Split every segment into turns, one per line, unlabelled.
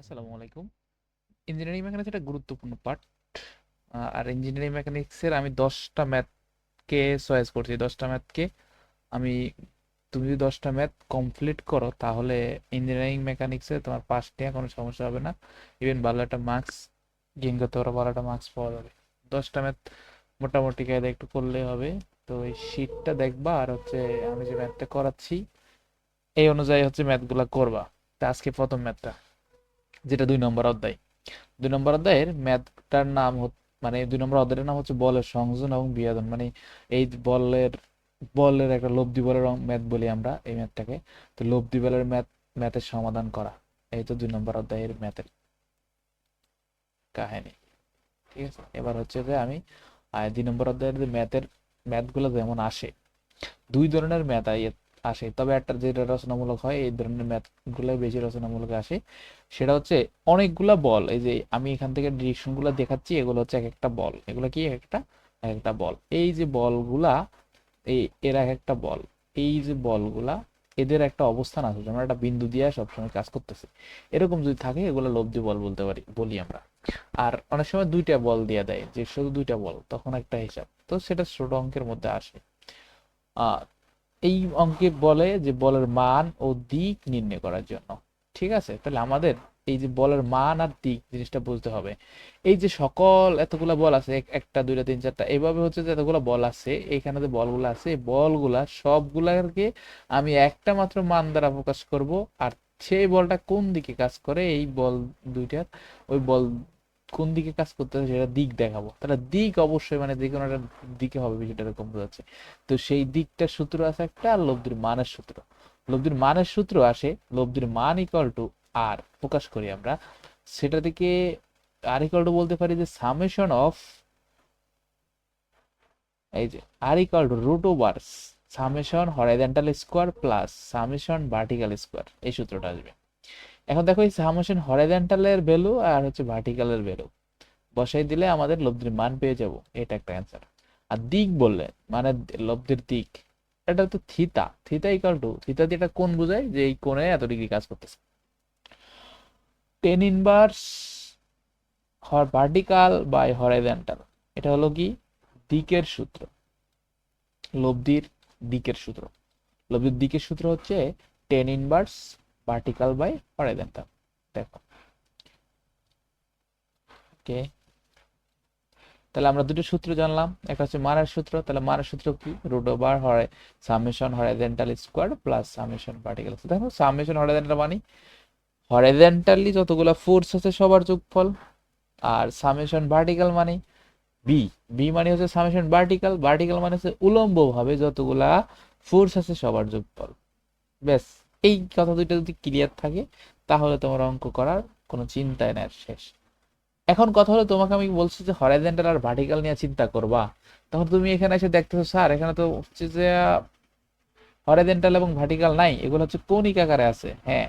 আসসালামু আলাইকুম। Engineering mechanics একটা গুরুত্বপূর্ণ পার্ট আর ইঞ্জিনিয়ারিং মেকানিক্সের আমি দশটা ম্যাথকে চয়েস করছি। দশটা ম্যাথকে আমি, তুমি যদি দশটা ম্যাথ কমপ্লিট করো, তাহলে ইঞ্জিনিয়ারিং মেকানিক্সে তোমার পাস নিয়ে কোনো সমস্যা হবে না। ইভেন ভালো একটা মার্কস গেইন করতে পারো ভালো একটা মার্কস পাওয়া যাবে। দশটা ম্যাথ মোটামুটি কায়দা একটু করলে হবে। তো এই শিটটা দেখবা আর হচ্ছে আমি যে ম্যাথটা করাচ্ছি, এই অনুযায়ী হচ্ছে ম্যাথগুলো করবা। তা আজকে প্রথম ম্যাথটা যেটা দুই নম্বর অধ্যায়। দুই নম্বর অধ্যায়ের ম্যাথটার নাম মানে দুই নম্বর অধ্যায়ের নাম হচ্ছে বলের সংযোজন এবং বিয়োজন। মানে এই বলের বলের একটা লব্ধি বলের ম্যাথ বলি আমরা এই ম্যাথটাকে। তো লব্ধি বলের ম্যাথ, ম্যাথের সমাধান করা। এই তো দুই নম্বর অধ্যায়ের ম্যাথের কাহিনী। ঠিক আছে? এবার হচ্ছে যে আমি দুই নম্বর অধ্যায়ের যে ম্যাথের, ম্যাথগুলো যেমন আসে, দুই ধরনের ম্যাথ আসে। তবে একটা যেটা রচনামূলক হয়, এই ধরনের ম্যাথগুলো বেশি রচনামূলক আসে, সেটা হচ্ছে অনেকগুলা বল। এই যে আমি এখান থেকে ডিরেকশনগুলা দেখাচ্ছি, এগুলো হচ্ছে এক একটা বল। এগুলো কি একটা এক একটা বল। এই যে বলগুলা, এই এর এক একটা বল। এই যে বলগুলা, এদের একটা অবস্থান আছে, যেমন একটা বিন্দু দিয়ে সবসময় কাজ করতেছে। এরকম যদি থাকে, এগুলো লব্ধি বল বলতে পারি, বলি আমরা। আর অনেক সময় দুইটা বল দিয়ে দেয়, যে শুধু দুইটা বল, তখন একটা হিসাব। তো সেটা ছোট অঙ্কের মধ্যে আসে। এই অঙ্কে বলে যে বলের মান ও দিক নির্ণয় করার জন্য। ঠিক আছে? তাহলে আমাদের এই যে বলের মান আর দিক জিনিসটা বুঝতে হবে। এই যে সকল এতগুলা বল আছে একটা, দুইটা, তিন, চারটা, এভাবে হচ্ছে যে এতগুলা বল আছে, এখানে যে বলগুলা আছে বলগুলা সবগুলাকে আমি একটা মাত্র মান দ্বারা প্রকাশ করব। আর সেই বলটা কোন দিকে কাজ করে? এই বল দুইটার, ওই বল কোন দিকে কাজ করতেছে সেটা দিক দেখাবো। তাহলে দিক অবশ্যই মানে যে কোনো একটা দিকে হবে বিষয়টা এরকম বোঝাচ্ছে। তো সেই দিকটার সূত্র আছে একটা আর লব্ধির মানের সূত্র। লব্ধির মানের সূত্র আসে, লব্ধির মান ইকুয়াল টু আর প্রকাশ করি আমরা। সেটা থেকে আর ইকুয়াল টু বলতে পারি যে সামেশন অফ এই যে আর equal to root over summation horizontal square plus summation vertical square এই সূত্রটা আসবে। এখন দেখো এই সামেশন হরাইজন্টালের ভ্যালু আর হচ্ছে ভার্টিক্যালের ভ্যালু বসাই দিলে আমাদের লব্ধির মান পেয়ে যাব, এটা একটা অ্যান্সার আর দিক বললে মানে লব্ধির দিক, এটা তো থিতা থিতা ইকাল টু থিতা এটা কোন বোঝায় যে এই কোণে এত ডিগ্রি কাজ করতেছে। টেন ইনভার্স হর ভার্টিক্যাল বাই হরাইজন্টাল এটা হলো কি? দিকের সূত্র। লব্ধির দিকের সূত্র। লব্ধির দিকের সূত্র হচ্ছে tan inverse vertical by horizontal দেখো। ওকে তাহলে আমরা দুটো সূত্র জানলাম। একটা হচ্ছে মানের সূত্র। তাহলে মানের সূত্র কি? রুট ওভার হয় summation horizontal square plus summation vertical দেখো সামেশন হরাইজন্টাল মানে হরাইজন্টালি যতগুলো ফোর্স আছে সবার যোগফল, আর সামেশন ভার্টিক্যাল মানে বি বি মানে হচ্ছে সামেশন ভার্টিক্যাল ভার্টিক্যাল মানে হচ্ছে উলম্ব ভাবে যতগুলা ফোর্স আছে সবার যোগফল। ব্যাস। এই কথা দুইটা যদি ক্লিয়ার থাকে, তাহলে তোমার অঙ্ক করার কোনো চিন্তাই নাই শেষ। এখন কথা হলো, তোমাকে আমি বলছি যে হরাইজন্টাল আর ভার্টিক্যাল নিয়ে চিন্তা করবা। তখন তুমি এখানে এসে দেখতেছো, স্যার, এখানে তো হচ্ছে যে হরাইজন্টাল এবং ভার্টিক্যাল নাই, এগুলো হচ্ছে কৌণিক আকারে আছে। হ্যাঁ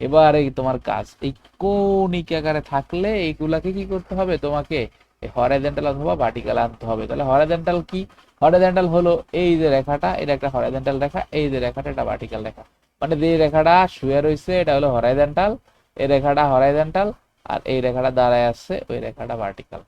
এবার এই তোমার কাজ। এই কৌণিক আকারে থাকলে এইগুলাকে কি করতে হবে? তোমাকে হরাইজন্টাল অথবা ভার্টিক্যাল আনতে হবে। তাহলে হরাইজন্টাল কি? হরাইজন্টাল হলো এই যে রেখাটা, এটা একটা হরাইজন্টাল রেখা, এই যে রেখাটা, এটা ভার্টিক্যাল রেখা। মানে যে রেখাটা শুয়ে রয়েছে, এটা হলো হরাইজন্টাল এই রেখাটা হরাইজন্টাল আর এই রেখাটা দাঁড়ায় আসছে ওই রেখাটা ভার্টিক্যাল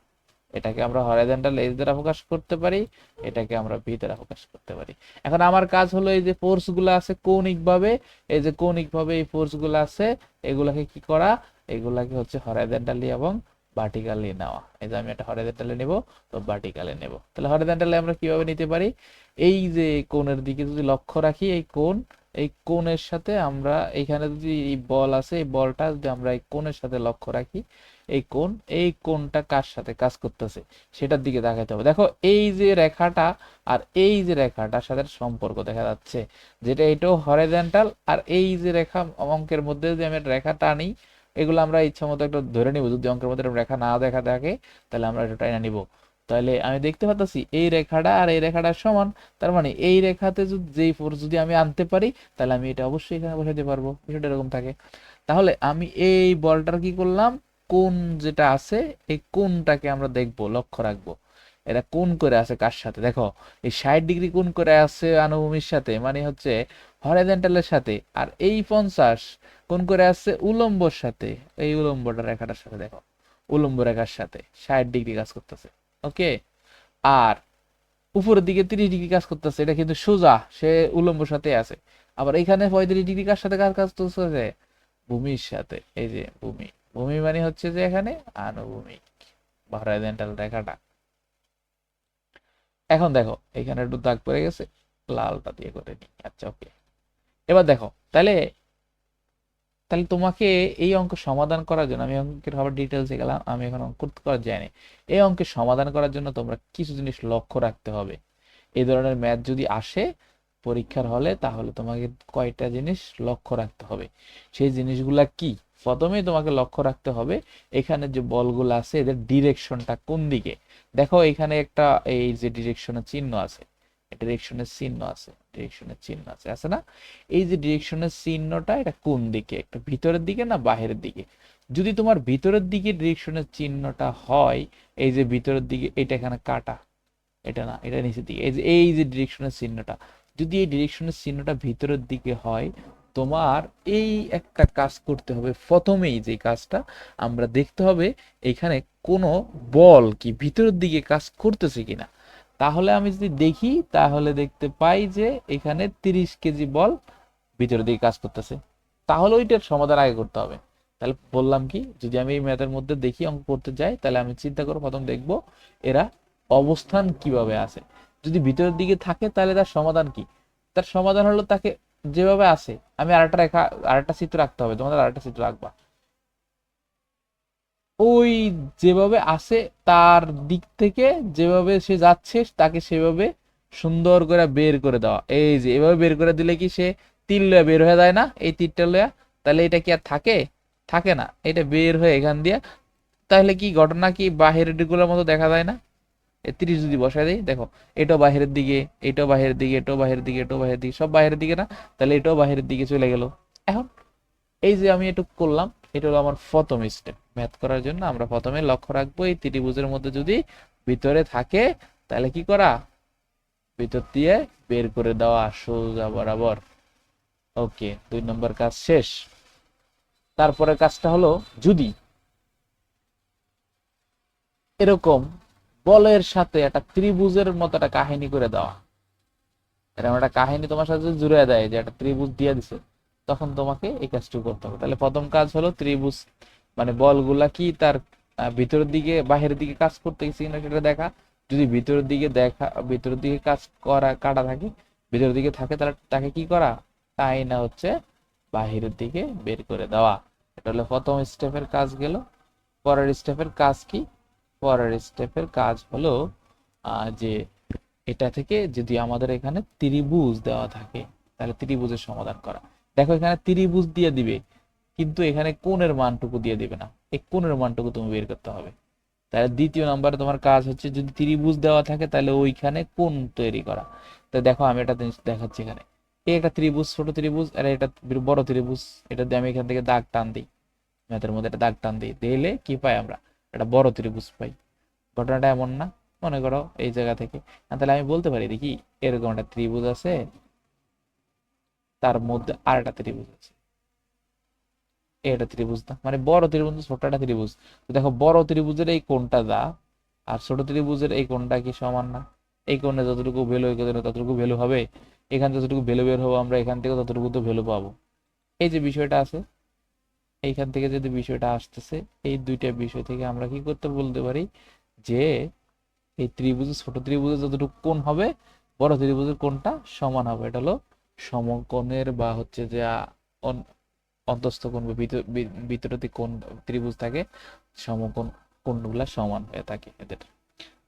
এটাকে আমরা হরাইজন্টাল এজ দ্বারা প্রকাশ করতে পারি, এটাকে আমরা বি দ্বারা প্রকাশ করতে পারি। এখন আমার কাজ হলো এই যে ফোর্সগুলো আছে কৌণিক ভাবে এই যে কৌণিক ভাবে এই ফোর্সগুলো আছে, এগুলাকে কি করা? এগুলাকে হচ্ছে হরাইজেন্টালি এবং ভার্টিক্যালি নেওয়া। এই যে আমি একটা হরাইজন্টালি নেব, তো ভার্টিক্যালি নেব। তাহলে হরাইজন্টালি আমরা কীভাবে নিতে পারি? এই যে কোণের দিকে যদি লক্ষ্য রাখি, এই কোণ এই কোণের সাথে আমরা এখানে যদি এই বল আছে, এই বলটা যদি আমরা এই কোণের সাথে লক্ষ্য রাখি, এই কোণ, এই কোণটা কার সাথে কাজ করতেছে? সেটার দিকে দেখাতে হবে। দেখো, এই যে রেখাটা আর এই যে রেখাটার সাথে সম্পর্ক দেখা যাচ্ছে, যেটা এটাও হরাইজন্টাল আর এই যে রেখা অঙ্কের মধ্যে যদি আমি রেখা টানি, এগুলো আমরা ইচ্ছা মতো একটা ধরে নিব। যদি অঙ্কের মধ্যে রেখা না দেখা থাকে, তাহলে আমরা এটা টাইনা নিব। তাহলে আমি দেখতে পাচ্ছি এই রেখাটা আর এই রেখাটা সমান, তার মানে এই রেখাতে যদি, যেই ফোর্স যদি আমি আনতে পারি, তাহলে আমি এটা অবশ্যই এখানে বসাতে পারব, বিষয়টা এরকম থাকে। তাহলে আমি এই বলটার কি করলাম? কোন যেটা আছে, এই কোনটাকে আমরা দেখব, লক্ষ্য রাখব। এরা কোন করে আছে কার সাথে? দেখো, এই ষাট ডিগ্রি কোন করে আছে আনুভূমির সাথে মানে হচ্ছে হরাইজন্টালের সাথে, আর এই পঞ্চাশ কোন করে আছে উলম্বর সাথে, এই উলম্বটা রেখাটার সাথে, দেখো। উলম্ব রেখার সাথে, ষাট ডিগ্রি কাজ করতেছে। ওকে আর উপরের দিকে তিরিশ ডিগ্রি কাজ করতেছে, এটা কিন্তু সোজা, সে উলম্ব সাথে আছে। আবার এখানে পঁয়ত্রিশ ডিগ্রি কার সাথে কার কাজ করতেছে? ভূমির সাথে, এই যে ভূমি। ভূমি মানে হচ্ছে যে এখানে আনুভূমিক হরাইজন্টাল রেখাটা। এখন দেখো, এখানে একটু দাগ পড়ে গেছে, লালটা দিয়ে করে নি আচ্ছা ওকে এবার দেখো, তাহলে তাহলে তোমাকে এই অঙ্ক সমাধান করার জন্য, আমি অঙ্কের আবার ডিটেলসে গেলাম, আমি এখন অঙ্ক করা যায়নি এই অঙ্কের সমাধান করার জন্য তোমরা কিছু জিনিস লক্ষ্য রাখতে হবে। এই ধরনের ম্যাথ যদি আসে পরীক্ষার হলে, তাহলে তোমাকে কয়টা জিনিস লক্ষ্য রাখতে হবে? সেই জিনিসগুলা কি? প্রথমেই তোমাকে লক্ষ্য রাখতে হবে, এখানে যে বলগুলো আছে, এদের ডিরেকশনটা কোন দিকে? দেখো এখানে একটা, এই যে ডিরেকশনের চিহ্ন আছে ডিরেকশনের চিহ্ন আছে। ডিরেকশনের চিহ্ন আছে। আছে না? এই যে ডিরেকশনের চিহ্নটা, এটা কোন দিকে? একটা ভিতরের দিকে না বাহিরের দিকে? যদি তোমার ভিতরের দিকে ডিরেকশনের চিহ্নটা হয়, এই যে ভিতরের দিকে, এটা এখানে কাটা। এটা না, এটা নিচের দিকে। এই যে এই যে ডিরেকশনের চিহ্নটা, যদি এই ডিরেকশনের চিহ্নটা ভিতরের দিকে হয়, তোমার এই একটা কাজ করতে হবে। প্রথমেই যে কাজটা আমরা দেখতে হবে, এখানে কোনো বল কি ভিতরের দিকে কাজ করতেছে কিনা। তাহলে আমি যদি দেখি, তাহলে দেখতে পাই যে এখানে তিরিশ কেজি বল ভিতরের দিকে কাজ করতেছে। তাহলে ওইটার সমাধান আগে করতে হবে। তাহলে বললাম কি, যদি আমি এই ম্যাথের মধ্যে দেখি অঙ্ক করতে যাই, তাহলে আমি চিন্তা করে প্রথম দেখব এরা অবস্থান কীভাবে আছে। যদি ভিতরের দিকে থাকে, তাহলে তার সমাধান কি? তার সমাধান হলো তাকে যেভাবে আছে, আমি আরেকটা রেখা, আরেকটা চিত্র রাখতে হবে, তোমাদের আরেকটা চিত্র রাখবা। ওই যেভাবে আছে তার দিক থেকে যেভাবে সে যাচ্ছে, তাকে সেভাবে সুন্দর করে বের করে দেওয়া। এই যে, এভাবে বের করে দিলে কি সে তীর লয়া বের হয়ে যায় না? এই তীরটা লয়া তাহলে এটা কি আর থাকে? থাকে না। এটা বের হয়ে এখান দিয়ে। তাহলে কি ঘটনা কি? বাহিরের দিকগুলোর মতো দেখা যায় না? তিরিশ যদি বসায় দেয় দেখো, এটাও বাহিরের দিকে, এটাও বাহিরের দিকে, এটাও বাহিরের দিকে, এটাও বাহিরের দিকে, সব বাহিরের দিকে না? তাহলে এটাও বাহিরের দিকে চলে গেল। এখন এই যে আমি একটু করলাম এটা হলো আমার প্রথম স্টেপ ম্যাথ করার জন্য আমরা প্রথমে লক্ষ্য রাখব, এই ত্রিভুজের মধ্যে যদি ভিতরে থাকে, তাহলে কি করা? ভিতর দিয়ে বের করে দেওয়া সোজা বরাবর। ওকে, দুই নম্বর কাজ শেষ। তারপরে কাজটা হলো যদি এরকম বলের সাথে একটা ত্রিভুজের মতো একটা কাহিনী করে দেওয়া। এরকম একটা কাহিনী তোমার সাথে জুড়ে দেয় যে একটা ত্রিভুজ দিয়ে দিছে। তখন তোমাকে এই কাজটুকু করতে হবে। তাহলে প্রথম কাজ হলো ত্রিভুজ মানে বলগুলা কি তার ভিতরের দিকে, বাহিরের দিকে কাজ করতে গেছে কিনা সেটা দেখা। যদি ভিতরের দিকে দেখা, ভিতরের দিকে কাজ করা, কাটা থাকে, ভিতরের দিকে থাকে, তাহলে তাকে কি করা? তাই না হচ্ছে বাহিরের দিকে বের করে দেওয়া। এটা হলো প্রথম স্টেপের কাজ গেল। পরের স্টেপের কাজ কি? পরের স্টেপের কাজ হলো যে এটা থেকে যদি আমাদের এখানে ত্রিভুজ দেওয়া থাকে, তাহলে ত্রিভুজের সমাধান করা। দেখো এখানে ত্রিভুজ দিয়ে দিবে, কিন্তু এখানে কোণের মানটুকু দিয়ে দিবে না। এই কোণের মানটুকু তুমি বের করতে হবে। তাহলে দ্বিতীয় নাম্বারে তোমার কাজ হচ্ছে, যদি ত্রিভুজ দেওয়া থাকে, তাহলে ওইখানে কোণ তৈরি করা। তো দেখো আমি একটা জিনিস দেখাচ্ছি এখানে। এই একটা ত্রিভুজ, ছোট ত্রিভুজ, আর এটা বড় ত্রিভুজ, এটা দিয়ে আমি এখান থেকে দাগ টান দিই। ম্যাথের মধ্যে একটা দাগ টান দিই। দিলে কি পাই আমরা? একটা বড় ত্রিভুজ পাই। ঘটনাটা এমন না, মনে করো এই জায়গা থেকে। তাহলে আমি বলতে পারি, দেখি এরকম একটা ত্রিভুজ আছে তার মধ্যে আর একটা ত্রিভুজ আছে। এটা ত্রিভুজ না মানে বড় ত্রিভুজ ছোট একটা ত্রিভুজ। দেখো, বড় ত্রিভুজের এই কোনটা দা, আর ছোট ত্রিভুজের এই কোনটা কি সমান না? এই কোণে যতটুকু ভ্যালু এখানে ততটুকু ভ্যালু হবে, এখান থেকে যতটুকু ভ্যালু বের হব আমরা, এখান থেকে ততটুকু তো ভ্যালু পাবো। এই যে বিষয়টা আছে, এইখান থেকে যদি বিষয়টা আসতেছে, এই দুইটা বিষয় থেকে আমরা কি করতে বলতে পারি? যে এই ত্রিভুজের ছোট ত্রিভুজের যতটুকু কোণ হবে, বড় ত্রিভুজের কোণটা সমান হবে। এটা হলো সমকোণের বা হচ্ছে যে অন্তস্থ কোণ বা ভিতরতে কোণ ত্রিভুজ থাকে, সমকোণ কোণগুলা সমান হয়ে থাকে এদের।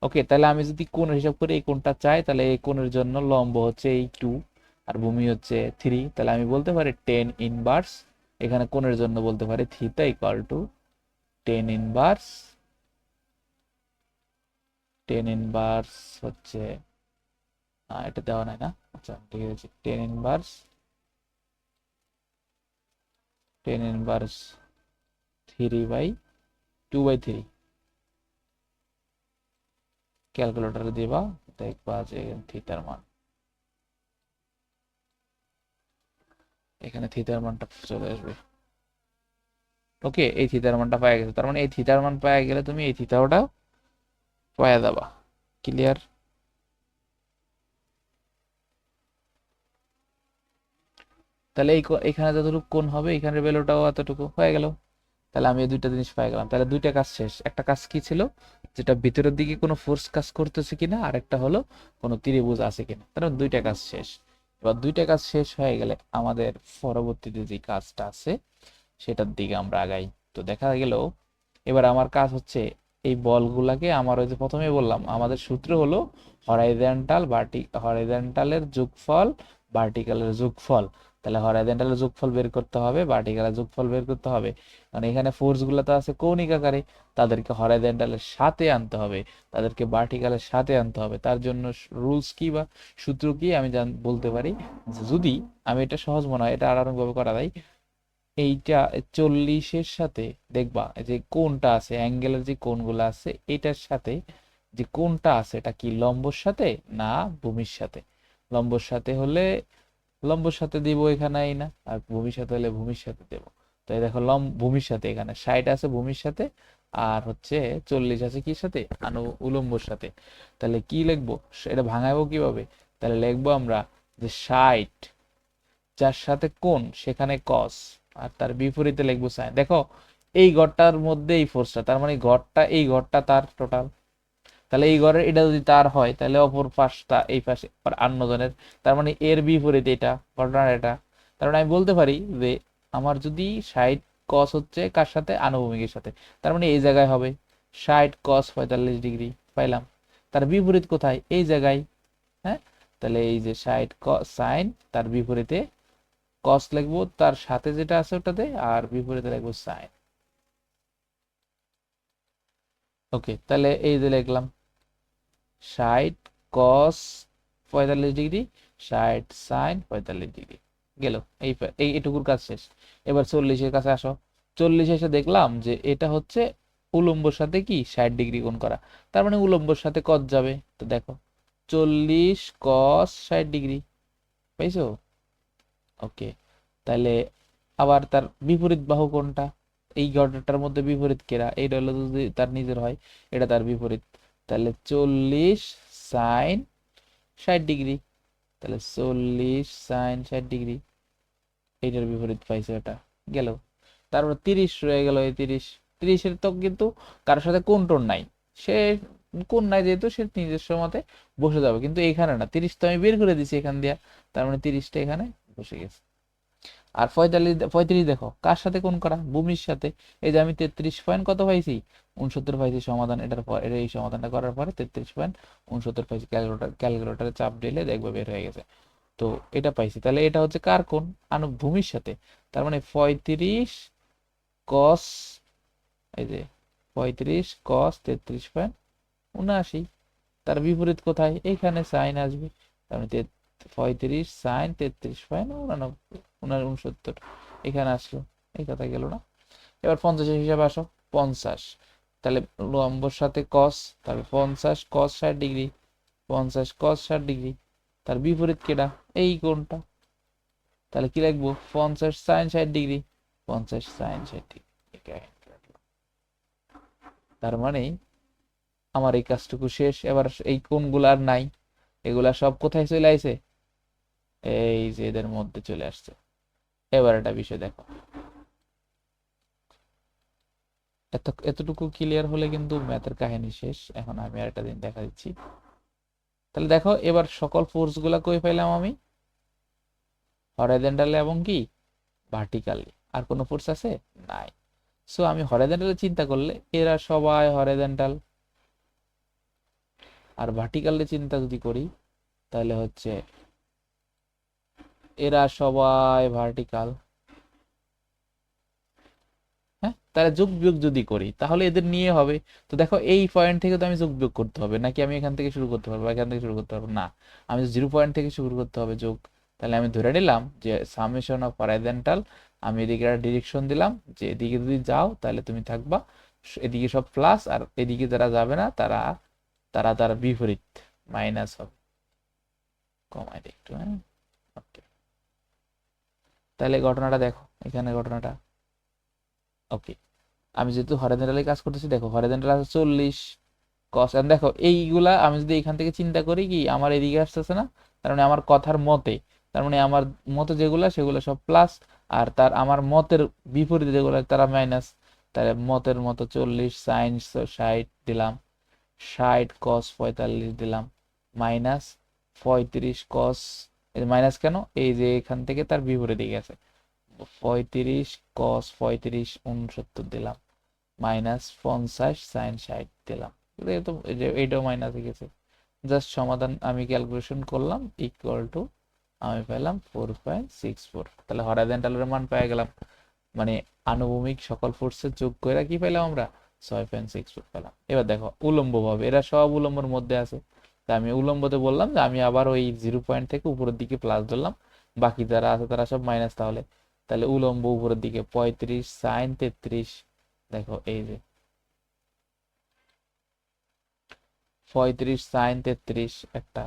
ওকে, তাহলে আমি যদি কোণের হিসাব করে এই কোণটা চাই, তাহলে এই কোণের জন্য লম্ব হচ্ছে এই টু আর ভূমি হচ্ছে থ্রি। তাহলে আমি বলতে পারি টেন ইনভার্স, এখানে কোণের জন্য বলতে পারি theta equal to tan inverse tan inverse হচ্ছে এটা দেওয়া নাই না। আচ্ছা ঠিক tan inverse tan inverse three by two by three ক্যালকুলেটরে দিবা দেখবা যে থিটার মান। এখানে থিটার মানটা চলে আসবে। ওকে এই থিটার মানটা পাওয়া গেছে। তার মানে এই থিটার মান পাওয়া গেলে তুমি এই থিটাওটাও পাওয়া যাবা। ক্লিয়ার তাহলে এই এখানে যতটুকু কোণ হবে এখানের ভ্যালুটাও এতটুকু হয়ে গেল। তাহলে আমি এই দুইটা জিনিস পেয়ে গেলাম। তাহলে দুইটা কাজ শেষ। একটা কাজ কি ছিল? যেটা ভিতরের দিকে কোনো ফোর্স কাজ করতেছে কিনা আর একটা হলো কোনো ত্রিভুজ আছে কিনা। তাহলে দুইটা কাজ শেষ। এবার দুইটা কাজ শেষ হয়ে গেলে আমাদের পরবর্তীতে যে কাজটা আছে, সেটার দিকে আমরা আগাই। তো দেখা গেল, এবার আমার কাজ হচ্ছে এই বলগুলাকে আমার ওই যে প্রথমে বললাম, আমাদের সূত্র হলো হরাইজন্টাল ভার্টি হরাইজন্টালের যোগফল ভার্টিক্যালের যোগফল, তাহলে হরাইজন্টালের যোগফল বের করতে হবে ভার্টিক্যালের যোগফল বের করতে হবে। কারণ এখানে ফোর্সগুলো তো আছে কৌণিক আকারে, তাদেরকে হরাইজন্টালের সাথে আনতে হবে, তাদেরকে ভার্টিক্যালের সাথে আনতে হবে। তার জন্য রুলস কি বা সূত্র কি আমি বলতে পারি যদি, আমি এটা সহজ মনে হয়, এটা আর ভাবে করা যায়, এইটা চল্লিশের সাথে দেখবা যে কোনটা আছে অ্যাঙ্গেলের যে কোনগুলো আছে, এটার সাথে যে কোনটা আছে, এটা কি লম্বর সাথে না ভূমির সাথে? লম্বর সাথে হলে লম্বর সাথে দিব এখানে না, আর ভূমির সাথে হলে ভূমির সাথে দেব। তো দেখো লম ভূমির সাথে এখানে ষাট আছে ভূমির সাথে, আর হচ্ছে চল্লিশ আছে কি সাথে? আনু উলম্বর সাথে। তাহলে কি লিখব? এটা ভাঙাবো কীভাবে? তাহলে লিখব আমরা যে ষাট যার সাথে কোন সেখানে কস আর তার বিপরীতে লিখব সাইন দেখো, এই ঘরটার মধ্যে এই ফোর্সটা তার মানে ঘরটা, এই ঘরটা তার টোটাল তাহলে এই ঘরের এটা যদি তার হয়, তাহলে অপর পাশটা এই পাশে, আর অন্য জনের, তার মানে এর বিপরীতে এটা, ঘটনার এটা। তার মানে আমি বলতে পারি যে আমার যদি ষাট কস হচ্ছে কার সাথে? আনুভূমিকের সাথে। তার মানে এই জায়গায় হবে। ষাট কস পঁয়তাল্লিশ ডিগ্রি, পাইলাম। তার বিপরীত কোথায়? এই জায়গায়। হ্যাঁ? তাহলে এই যে ষাট সাইন তার বিপরীতে কস লিখব, তার সাথে যেটা আছে ওটাতে, আর বিপরীতে লিখব সাইন ওকে, তাহলে এই যে লিখলাম। ষাট কস পঁয়তাল্লিশ ডিগ্রি ষাট সাইন পঁয়তাল্লিশ ডিগ্রি গেল। এই এটুকুর কাজ শেষ। এবার চল্লিশের কাছে আসো। চল্লিশে এসে দেখলাম যে এটা হচ্ছে উলম্বর সাথে কি? ষাট ডিগ্রি কোণ করা। তার মানে উলম্বর সাথে কত যাবে। তো দেখো, চল্লিশ কস ষাট ডিগ্রি পাইছো? ওকে। তাহলে আবার তার বিপরীত বাহু কোনটা? এই ঘটনাটার মধ্যে বিপরীত কেরা? এইটা হলো যদি তার নিজের হয়, এটা তার বিপরীত। তাহলে চল্লিশ সাইন ষাট ডিগ্রি। তাহলে চল্লিশ সাইন ষাট ডিগ্রি। এইটার বিপরীত পাইছে ওটা গেল। তারপর তিরিশ রয়ে গেল এই তিরিশ। তিরিশের তো কিন্তু কারোর সাথে কোন টোন নাই। সে কোন নাই যেহেতু, সে নিজস্ব মতে বসে যাবে। কিন্তু এখানে না, তিরিশ তো আমি বের করে দিছি এখান দিয়া। তার মানে তিরিশটা এখানে বসে গেছে। আর পঁয়তাল্লিশ পঁয়ত্রিশ দেখো, কার সাথে কোন করা? ভূমির সাথে। এই যে আমি তেত্রিশ পয়েন্ট কত পাইছি? উনসত্তর পাইছি সমাধান, এটার পর এর এই সমাধানটা করার পরে তেত্রিশ পয়েন্ট উনসত্তর পাইছি। ক্যালকুলেটার ক্যালকুলেটারে চাপ দিলে দেখবে বের হয়ে গেছে। তো এটা পাইছি। তাহলে এটা হচ্ছে কার কোন আনু ভূমির সাথে। তার মানে পঁয়ত্রিশ কস এই যে পঁয়ত্রিশ কস তেত্রিশ পয়েন্ট উনআশি। তার বিপরীত কোথায়? এখানে সাইন আসবে। তার মানে পঁয়ত্রিশ সাইন তেত্রিশ পয়েন্ট উনানব্বই উনসত্তর। এখানে আসলো, এই কথা গেল না? এবার পঞ্চাশের হিসাবে আসো, পঞ্চাশ। তাহলে লম্বর সাথে কস তাহলে পঞ্চাশ কস ষাট ডিগ্রি, পঞ্চাশ কস ষাট ডিগ্রি, তার বিপরীত কেটা এই কোনটা তাহলে কি লিখব পঞ্চাশ সাইন ষাট ডিগ্রি, পঞ্চাশ সাইন ষাট ডিগ্রি। তার মানে আমার এই কাজটুকু শেষ। এবার এই কোনগুলো আর নাই। এগুলা সব কোথায় চলে আইছে? এই যে এদের মধ্যে চলে আসছে। এবার একটা বিষয় দেখো। এত, এতটুকু ক্লিয়ার হলে কিন্তু ম্যাথের কাহিনী শেষ। এখন আমি আর একটা দিন দেখা দিচ্ছি। তাহলে দেখো, এবার সকল ফোর্সগুলা কই পাইলাম আমি? হরাইজন্টালে এবং কি? ভার্টিক্যালি আর কোনো ফোর্স আছে? নাই। সো আমি হরাইজন্টালে চিন্তা করলে এরা সবাই হরাইজন্টাল আর ভার্টিক্যালে চিন্তা যদি করি, তাহলে হচ্ছে এরা সবাই ভার্টিক্যাল হ্যাঁ? তাহলে যোগ বিয়োগ যদি করি, তাহলে এদের নিয়ে হবে। তো দেখো, এই পয়েন্ট থেকে তো আমি যোগ বিয়োগ করতে হবে, নাকি আমি এখান থেকে শুরু করতে পারব, এখান থেকে শুরু করতে পারব? না। আমি জিরো পয়েন্ট থেকে শুরু করতে হবে যোগ। তাহলে আমি ধরে নিলাম যে সামেশন অফ হরাইজন্টাল আমি এদিকে একটা ডিরেকশন দিলাম, যে এদিকে যদি যাও, তাহলে তুমি থাকবা এদিকে সব প্লাস আর এদিকে যারা যাবে না, তারা তারা তার বিপরীত মাইনাস হবে। কমাই একটু হ্যাঁ? তাহলে ঘটনাটা দেখো, এখানে ঘটনাটা। ওকে আমি যেহেতু হরিজেন্টালি কাজ করতেছি, দেখো হরিজেন্টাল আছে চল্লিশ কস দেখো, এইগুলা আমি যদি এখান থেকে চিন্তা করি কি, আমার এদিকে আসতেছে না, তার মানে আমার কথার মতে, তার মানে আমার মতে যেগুলা, সেগুলো সব প্লাস আর তার আমার মতের বিপরীতে যেগুলো, তারা মাইনাস তাহলে মতের মতো চল্লিশ সাইন্স ষাট দিলাম। ষাট কস পঁয়তাল্লিশ দিলাম। মাইনাস পঁয়ত্রিশ কস মাইনাস কেন? এই যে এখান থেকে তার বিপরীতে গেছে। পঁয়ত্রিশ কস পঁয়ত্রিশ উনসত্তর দিলাম। মাইনাস পঞ্চাশ সাইন ষাট দিলাম। তো এইটাও মাইনাস গেছে। জাস্ট সমাধান আমি ক্যালকুলেশন করলাম ইকুয়াল টু আমি পেলাম ফোর পয়েন্ট সিক্স ফোর তাহলে হরাইজেন্টালের মান পেয়ে গেলাম। মানে আনুভূমিক সকল ফোর্সের যোগ করে কি পেলাম আমরা? ছয় পয়েন্ট সিক্স ফোর পেলাম। এবার দেখো উলম্ব ভাবে এরা সব উলম্বর মধ্যে আছে। তা আমি উলম্বতে বললাম যে আমি আবার ওই জিরো পয়েন্ট থেকে উপরের দিকে প্লাস ধরলাম। বাকি যারা আছে তারা সব মাইনাস তাহলে। তাহলে উলম্ব উপরের দিকে পঁয়ত্রিশ সাইন তেত্রিশ। দেখো এই যে। পঁয়ত্রিশ সাইন তেত্রিশ একটা।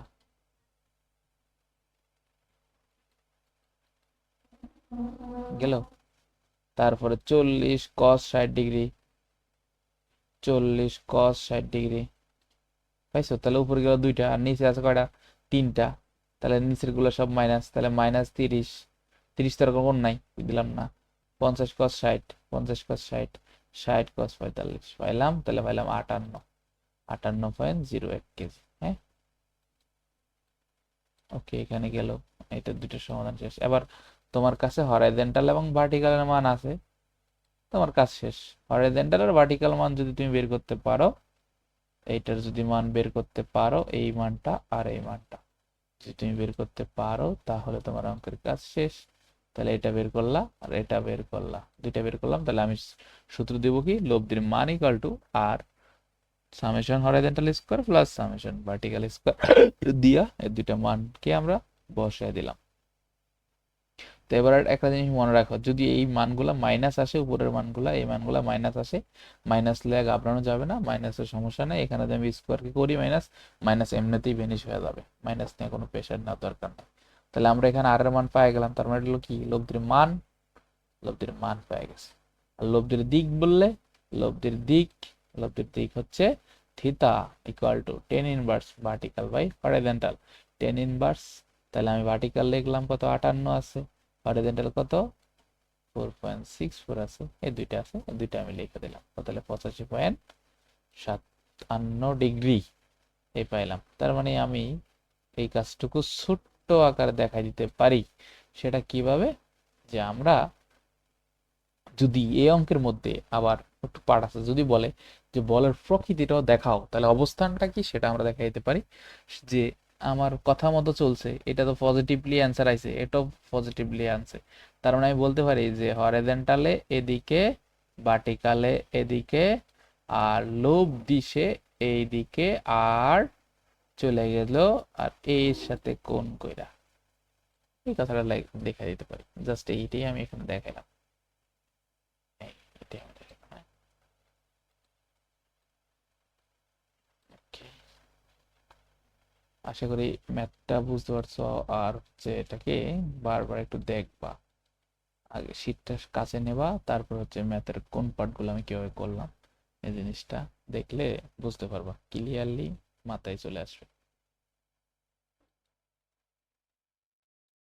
গেল? তারপরে চল্লিশ কস ষাট ডিগ্রি চল্লিশ কস ষাট ডিগ্রি পাইছো? তাহলে উপরে গেল দুইটা, আর নিচে আছে কয়টা? তিনটা। তাহলে নিচেরগুলো সব মাইনাস তাহলে মাইনাস তিরিশ। তিরিশ তার কোন নাই, দিলাম না। পঞ্চাশ কস ষাট, পঞ্চাশ কস ষাট ষাট কস পঁয়তাল্লিশ, পাইলাম। তাহলে পাইলাম আটান্ন আটান্ন পয়েন্ট জিরো এক কেজি হ্যাঁ? ওকে এখানে গেল। এটা দুটো সমাধান শেষ। এবার তোমার কাছে হরাইজেন্টাল এবং ভার্টিক্যালের মান আছে। তোমার কাজ শেষ। হরাইজেন্টাল আর ভার্টিক্যাল মান যদি তুমি বের করতে পারো এইটার যদি মান বের করতে পারো, এই মানটা আর এই মানটা। যদি তুমি বের করতে পারো, তাহলে তোমার অঙ্কের কাজ শেষ। তাহলে এটা বের করলা আর এটা বের করলা। দুইটা বের করলাম, তাহলে আমি সূত্র দেবো কি? লব্ধির মান equal to R summation horizontal square plus summation vertical square দিয়া এই দুইটা মানকে আমরা বসায় দিলাম। তো এবার একটা জিনিস মনে রাখো, যদি এই মানগুলা মাইনাস আসে, উপরের মানগুলা, এই মানগুলা মাইনাস আসে মাইনাস লেগ ঘাবড়ানো যাবে না মাইনাসের সমস্যা নেই, এখানে যদি আমি স্কোয়ারকে করি মাইনাস মাইনাস এমনিতেই ভেনিশ হয়ে যাবে মাইনাস নিয়ে কোনো প্রেশার নেওয়ার দরকার নেই। তাহলে আমরা এখানে আর এর মান পাই গেলাম, তার মানে হলো কি? লব্ধির মান লব্ধির মান পেয়ে গেছে। আর লব্ধির দিক বললে, লব্ধির দিক লব্ধির দিক হচ্ছে theta equal to tan inverse vertical by horizontal tan inverse তাহলে আমি ভার্টিক্যাল লিখলাম কত? আটান্ন আছে। হরিজেন্টাল কত? ফোর পয়েন্ট সিক্স ফোর আছে। এই দুইটা আছে, এই দুইটা আমি লিখে দিলাম। তাহলে পঁচাশি পয়েন্ট সাতান্ন ডিগ্রি এই পাইলাম। তার মানে আমি এই কাজটুকু ছোট্ট আকারে দেখাই দিতে পারি। সেটা কীভাবে? যে আমরা যদি এই অঙ্কের মধ্যে আবার একটু পাঠ আছে, যদি বলে যে বলের প্রকৃতিটাও দেখাও, তাহলে অবস্থানটা কি সেটা আমরা দেখা দিতে পারি। যে আমার কথা মতো চলছে, এটা তো পজিটিভলি অ্যান্সার আইছে, এটাও পজিটিভলি আনছে। তার মানে আমি বলতে পারি যে হরেজেন্টালে এদিকে ভার্টিক্যালে এদিকে, আর লোভ দিশে এইদিকে আর চলে গেল, আর এর সাথে কোন কইরা। এই কথাটা লাইক দেখা দিতে পারি। জাস্ট এইটাই আমি এখানে দেখাইলাম এটাই আমি দেখাইলাম হ্যাঁ। আশা করি ম্যাথটা বুঝতে পারছ আর হচ্ছে এটাকে বারবার একটু দেখবা। আগে শীটটা কাছে নেবা, তারপর হচ্ছে ম্যাথের কোন পার্টগুলো আমি কীভাবে করলাম, এই জিনিসটা দেখলে বুঝতে পারবা। ক্লিয়ারলি মাথায় চলে আসবে।